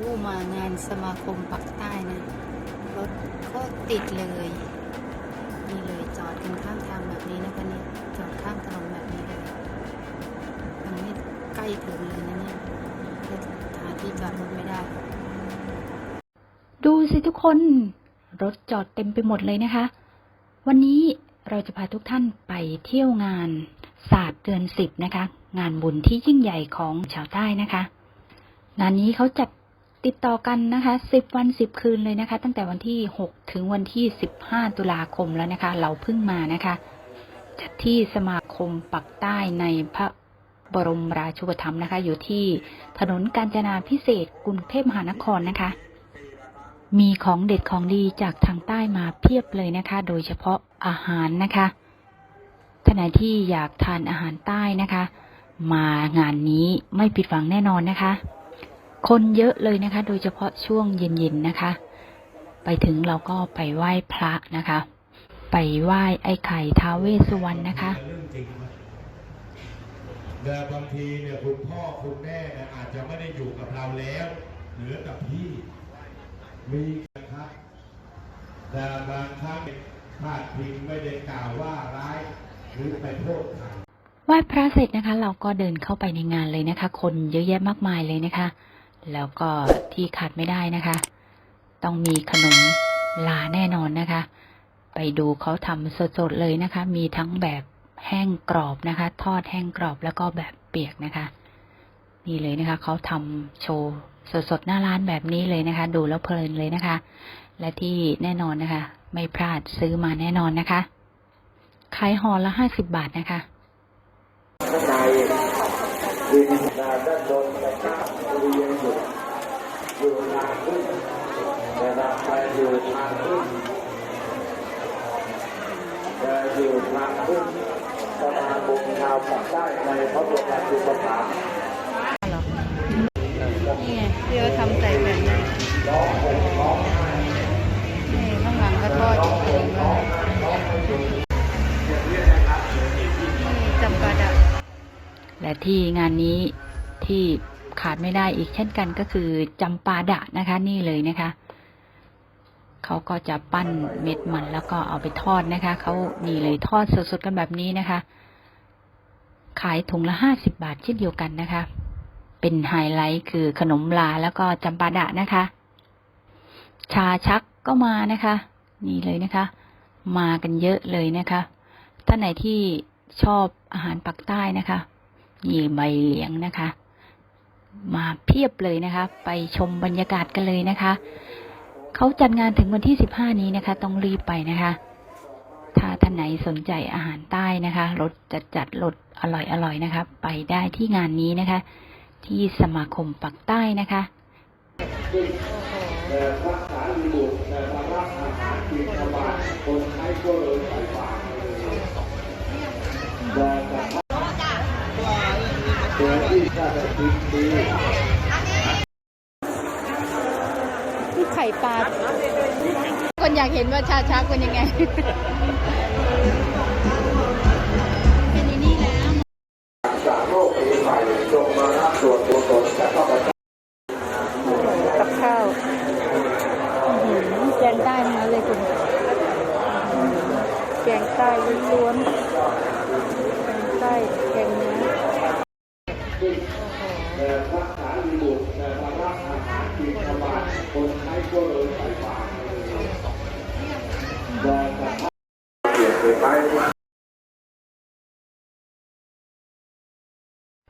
อ้มางานสมาคมปักใต้นะ รถโคตรติดเลยนี่เลยจอดกันข้างทางแบบนี้นะคะนี่จอดข้างถนนแบบนี้เลยมันไม่ใกล้ถึงเลยนะเนี่ยแล้วหาที่จอดรถไม่ได้ ดูสิทุกคน รถจอดเต็มไปหมดเลยนะคะ วันนี้เราจะพาทุกท่านไปเที่ยวงานศาสตร์เดือนสิบนะคะ งานบุญที่ยิ่งใหญ่ของชาวใต้นะคะงานนี้เขาจัด ติดต่อกันนะคะสิบวันสิบคืนเลยนะคะ ตั้งแต่วันที่หกถึงวันที่สิบห้าตุลาคมแล้วนะคะ เราเพิ่งมานะคะ จัดที่สมาคมปักใต้ในพระบรมราชูปถัมภ์นะคะ อยู่ที่ถนนกาญจนาพิเศษกกรุงเทพมหานครนะคะ มีของเด็ดของดีจากทางใต้มาเพียบเลยนะคะ โดยเฉพาะอาหารนะคะท่านไหนที่อยากทานอาหารใต้นะคะ มางานนี้ไม่ผิดหวังแน่นอนนะคะ คนเยอะเลยนะคะ โดยเฉพาะช่วงเย็นๆนะคะ ไปถึงเราก็ไปไหว้พระนะคะ ไปไหว้ไอ้ไข่ท้าวเวสสุวรรณนะคะเรื่องจริงไหมแต่บางทีเนี่ยคุณพ่อคุณแม่เนี่ยอาจจะไม่ได้อยู่กับเราแล้วเหลือกับพี่มีนะครับแต่บางครั้งพลาดพิงไม่ได้กล่าวว่าร้ายหรือไปโทษใครไหว้พระเสร็จนะคะ เราก็เดินเข้าไปในงานเลยนะคะ คนเยอะแยะมากมายเลยนะคะ แล้วก็ที่ขาดไม่ได้นะคะ ต้องมีขนมลาแน่นอนนะคะ ไปดูเขาทำสดๆเลยนะคะ มีทั้งแบบแห้งกรอบนะคะ ทอดแห้งกรอบแล้วก็แบบเปียกนะคะ นี่เลยนะคะเขาทำโชว์สดๆหน้าร้านแบบนี้เลยนะคะ ดูแล้วเพลินเลยนะคะ และที่แน่นอนนะคะ ไม่พลาดซื้อมาแน่นอนนะคะขายห่อละห้าสิบบาทนะคะด้านบนนะครับบริเวณ อยู่ทางขึ้นนะครับไปอยู่ทางขึ้นจะอยู่ทางขึ้นสมาคมชาวปากใต้ในพระบรมราชูปถัมภ์นี่ไงที่เขาทำใส่แบบนั้นนี่ข้างหลังก็ทอดเองนี่จำปาดะและที่งานนี้ที่ ขาดไม่ได้อีกเช่นกันก็คือจำปาดะนะคะ นี่เลยนะคะเขาก็จะปั้นเม็ดมันแล้วก็เอาไปทอดนะคะเขานี่เลยทอดสดๆกันแบบนี้นะคะ ขายถุงละห้าสิบบาทเช่นเดียวกันนะคะ เป็นไฮไลท์คือขนมลาแล้วก็จำปาดะนะคะ ชาชักก็มานะคะ นี่เลยนะคะ มากันเยอะเลยนะคะท่านไหนที่ชอบอาหารปักใต้นะคะนี่ใบเหลียงนะคะ มาเพียบเลยนะคะ ไปชมบรรยากาศกันเลยนะคะ เขาจัดงานถึงวันที่สิบห้านี้นะคะ ต้องรีบไปนะคะ ถ้าท่านไหนสนใจอาหารใต้นะคะรสจัดจัดรสอร่อยอร่อยนะคะ ไปได้ที่งานนี้นะคะ ที่สมาคมปักใต้นะคะ นี่ไข่ปลา คนอยากเห็นว่าชาชักเป็นยังไง เป็นอันนี้แล้วจากโลกปีใหม่จงมารับส่วนกุศลจากข้าพเจ้ากับข้าวหือแกงใต้ทั้งนั้นเลยคุณแกงใต้ล้วนๆ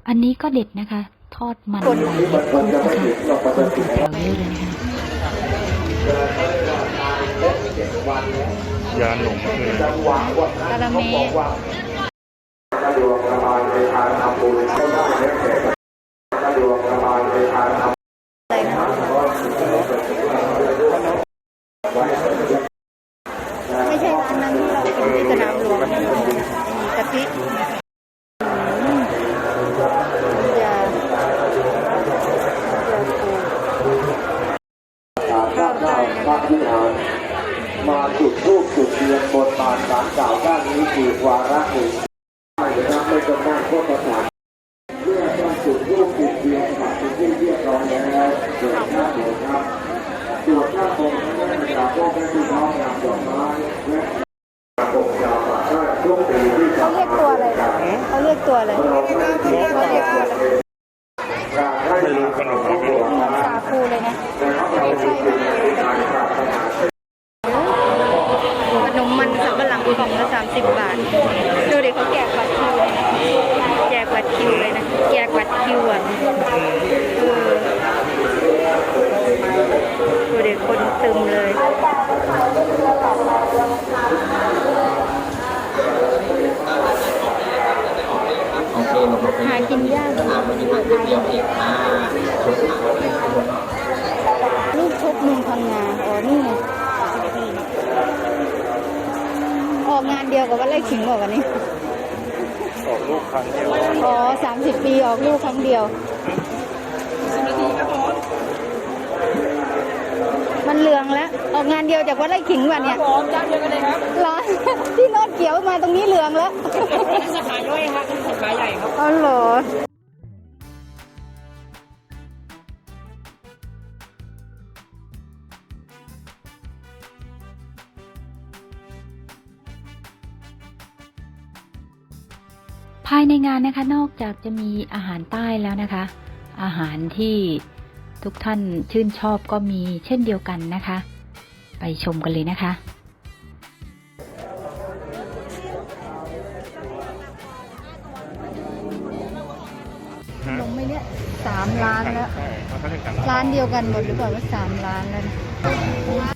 อันนี้ก็เด็ดนะคะ ทอดมันไหลคุกนะคะคนถึงแถวเยอะเลยนะคะยาหลงเลยจังหวะวันนั้นเขาบอกว่าสะดวกสบายในทางทำบุญก็ได้แล้วแต่สะดวกสบายในทางทำ อะไรนะไม่ใช่ร้านนั้นที่เรากินที่สนามหลวงนะมีกะทิอืมอย่าอย่าปู การด้านหน้าพระวิหารมาจุดรูปจุดเทียนบนบานสารกล่าวด้านนี้คือวาระหนึ่ง นะครับส่วนหน้าผมนั้นนะครับพ่อแม่พี่น้องนำดอกไม้และปกยาวปากได้ทุกปีที่ เขาเรียกตัวอะไรนะเขาเรียกตัวอะไร เราได้เรียน เขาเรียกตัวอะไร การให้ขนมครอบครัว เหมือน นะ สาคูเลยนะนะครับเราจริงๆในการศาสนา ขนมมันสับปะหลังกล่องละสามสิบบาท ดูเด็กเขาแจกบัตรคิวเลยนะแจกบัตรคิวเลยนะ แจกบัตรคิวอะเออดูเด็กคนตึมเลย โอเคเราบอก หากินยาก ถามมันมีทางเดียวเองอ่า ลูกชกเมืองพังงา อ๋อ นี่ไงอ อกงานเดียวกับวันไล่ขิงบอกวันนี้ ออกลูกครั้งเดียวอ๋อสามสิบปีออกลูกครั้งเดียว มันเหลืองแล้วออกงานเดียวจากวัดไร่ขิงวันเนี้ยผมจ้างเดียวกันเลยครับร้านที่โนอดเขียวมาตรงนี้เหลืองแล้ว สาขาย่อยครับสาขาใหญ่ครับ อ๋อเหรอ ภายในงานนะคะนอกจากจะมีอาหารใต้แล้วนะคะ อาหารที่ทุกท่านชื่นชอบก็มีเช่นเดียวกันนะคะ ไปชมกันเลยนะคะลงไม่เนี่ยสามล้านแล้วใช่เขาก็ถึงกันร้านเดียวกันหมดหรือเปล่าว่าสามล้านแล้ว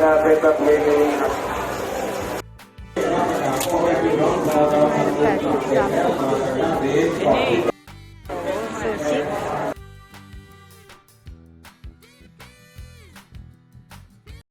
จะเป็นป